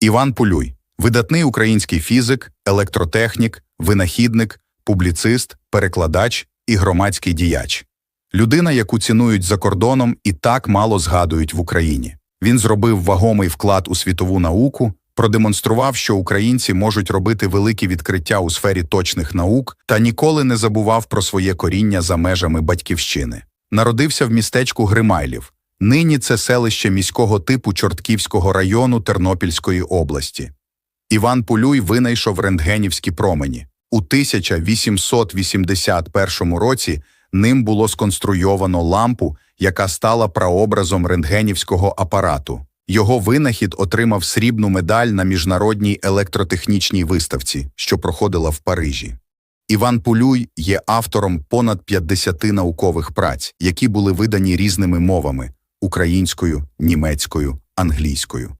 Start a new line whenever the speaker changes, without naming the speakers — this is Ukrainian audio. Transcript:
Іван Пулюй видатний український фізик, електротехнік, винахідник, публіцист, перекладач і громадський діяч. Людина, яку цінують за кордоном і так мало згадують в Україні. Він зробив вагомий вклад у світову науку, продемонстрував, що українці можуть робити великі відкриття у сфері точних наук та ніколи не забував про своє коріння за межами батьківщини. Народився в містечку Гримайлів. Нині це селище міського типу Чортківського району Тернопільської області. Іван Пулюй винайшов рентгенівські промені. У 1881 році ним було сконструйовано лампу, яка стала прообразом рентгенівського апарату. Його винахід отримав срібну медаль на міжнародній електротехнічній виставці, що проходила в Парижі. Іван Пулюй є автором понад 50 наукових праць, які були видані різними мовами українською, німецькою, англійською.